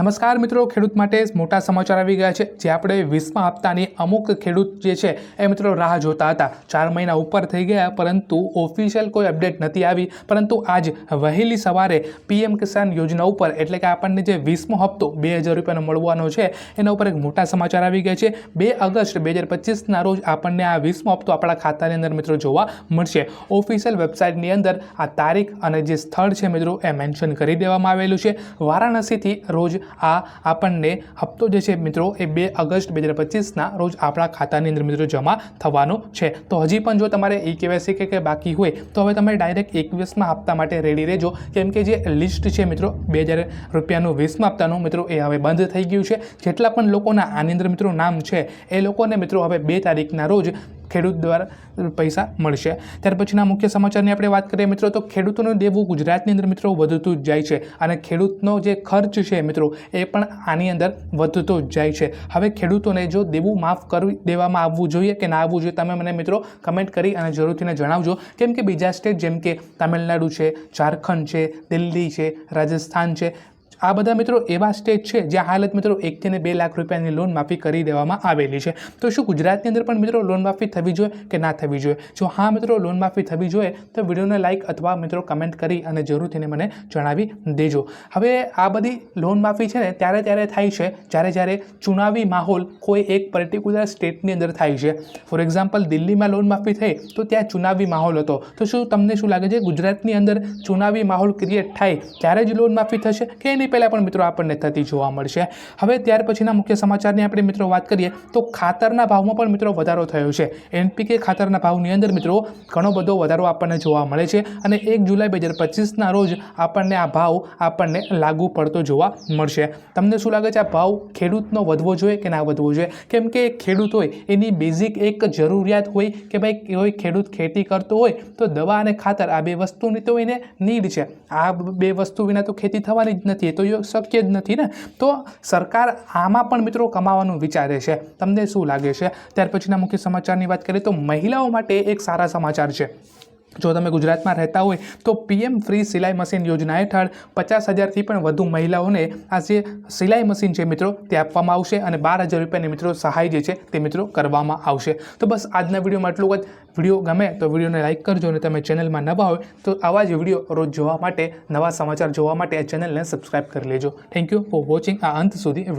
નમસ્કાર મિત્રો, ખેડૂત માટે મોટા સમાચાર આવી ગયા છે. જે આપણે વીસમા હપ્તાની અમુક ખેડૂત જે છે, એ મિત્રો રાહ જોતા હતા. ચાર મહિના ઉપર થઈ ગયા, પરંતુ ઓફિશિયલ કોઈ અપડેટ નથી આવી. પરંતુ આજ વહેલી સવારે પીએમ કિસાન યોજના ઉપર, એટલે કે આપણને જે વીસમો હપ્તો, બે હજાર રૂપિયાનો મળવાનો છે, એના ઉપર એક મોટા સમાચાર આવી ગયા છે. બે ઓગસ્ટ બે હજાર પચીસના રોજ આપણને આ વીસમો હપ્તો આપણા ખાતાની અંદર મિત્રો જોવા મળશે. ઓફિશિયલ વેબસાઇટની અંદર આ તારીખ અને જે સ્થળ છે મિત્રો, એ મેન્શન કરી દેવામાં આવેલું છે. વારાણસીથી રોજ આ આપણને હપ્તો જે છે મિત્રો એ બે ઓગસ્ટ બે હજાર પચીસના રોજ આપણા ખાતાની અંદર મિત્રો જમા થવાનો છે. તો હજી પણ જો તમારે ઈ કેવાયસી કે કંઈ બાકી હોય, તો હવે તમે ડાયરેક્ટ એકવીસમાં હપ્તા માટે રેડી રહેજો. કેમ કે જે લિસ્ટ છે મિત્રો બે હજાર રૂપિયાનું વીસમાં હપ્તાનું મિત્રો એ હવે બંધ થઈ ગયું છે. જેટલા પણ લોકોના આની અંદર મિત્રો નામ છે, એ લોકોને મિત્રો હવે બે તારીખના રોજ ખેડૂત દ્વારા પૈસા મળશે. ત્યાર પછીના મુખ્ય સમાચારની આપણે વાત કરીએ મિત્રો, તો ખેડૂતોનું દેવું ગુજરાતની અંદર મિત્રો વધતું જ જાય છે અને ખેડૂતનો જે ખર્ચ છે મિત્રો, એ પણ આની અંદર વધતો જ જાય છે. હવે ખેડૂતોને જો દેવું માફ કરી દેવામાં આવવું જોઈએ કે ના આવવું જોઈએ, તમે મને મિત્રો કમેન્ટ કરી અને જરૂરથીને જણાવજો. કેમ કે બીજા સ્ટેટ, જેમ કે તમિલનાડુ છે, ઝારખંડ છે, દિલ્હી છે, રાજસ્થાન છે આ બધા મિત્રો એવા સ્ટેજ છે જ્યાં હાલત મિત્રો એકથી બે લાખ રૂપિયાની લોન માફી કરી દેવામાં આવેલી છે. તો શું ગુજરાતની અંદર પણ મિત્રો લોન માફી થવી જોઈએ કે ના થવી જોઈએ? જો હા મિત્રો લોન માફી થવી જોઈએ, તો વિડીયોને લાઇક અથવા મિત્રો કમેન્ટ કરી અને જરૂરથી મને જણાવી દેજો. હવે આ બધી લોન માફી છે ને ત્યારે ત્યારે થાય છે, જ્યારે જ્યારે ચુનાવી માહોલ કોઈ એક પર્ટિક્યુલર સ્ટેટની અંદર થાય છે. ફોર એક્ઝામ્પલ દિલ્હીમાં લોન માફી થઈ, તો ત્યાં ચુનાવી માહોલ હતો. તો શું તમને શું લાગે છે? ગુજરાતની અંદર ચુનાવી માહોલ ક્રિએટ થાય, ત્યારે જ લોન માફી થશે કે એની પહેલાં પણ મિત્રો આપણને થતી જોવા મળશે. હવે ત્યાર પછીના મુખ્ય સમાચારની આપણે મિત્રો વાત કરીએ, તો ખાતરના ભાવમાં પણ મિત્રો વધારો થયો છે. એનપીકે ખાતરના ભાવની અંદર મિત્રો ઘણો બધો વધારો આપણને જોવા મળે છે અને એક જુલાઈ બે હજાર પચીસના રોજ આપણને આ ભાવ આપણને લાગુ પડતો જોવા મળશે. તમને શું લાગે છે આ ભાવ ખેડૂતનો વધવો જોઈએ કે ના વધવો જોઈએ? કેમ કે ખેડૂત હોય, એની બેઝિક એક જરૂરિયાત હોય કે ભાઈ કોઈ ખેડૂત ખેતી કરતો હોય, તો દવા અને ખાતર આ બે વસ્તુની તો એને નીડ છે. આ બે વસ્તુ વિના તો ખેતી થવાની જ નથી યો- શક્ય જ નથી ને? તો સરકાર આમાં પણ મિત્રો કમાવાનું વિચારે છે. તમને શું લાગે છે? ત્યાર પછીના મુખ્ય સમાચારની વાત કરીએ તો મહિલાઓ માટે એક સારા સમાચાર છે. જો તમે ગુજરાતમાં રહેતા હોય તો પીએમ ફ્રી સિલાઈ મશીન યોજના હેઠળ પચાસ હજારથી પણ વધુ મહિલાઓને આ જે સિલાઈ મશીન છે મિત્રો, તે આપવામાં આવશે અને બાર હજાર રૂપિયાની મિત્રો સહાય જે છે તે મિત્રો કરવામાં આવશે. તો બસ આજના વિડીયોમાં એટલું જ. વીડિયો ગમે તો વિડીયોને લાઇક કરજો અને તમે ચેનલમાં નવા હોય તો આવા જ વીડિયો રોજ જોવા માટે, નવા સમાચાર જોવા માટે આ ચેનલને સબસ્ક્રાઈબ કરી લેજો. થેન્ક યુ ફોર વોચિંગ આ અંત સુધી વીડિયો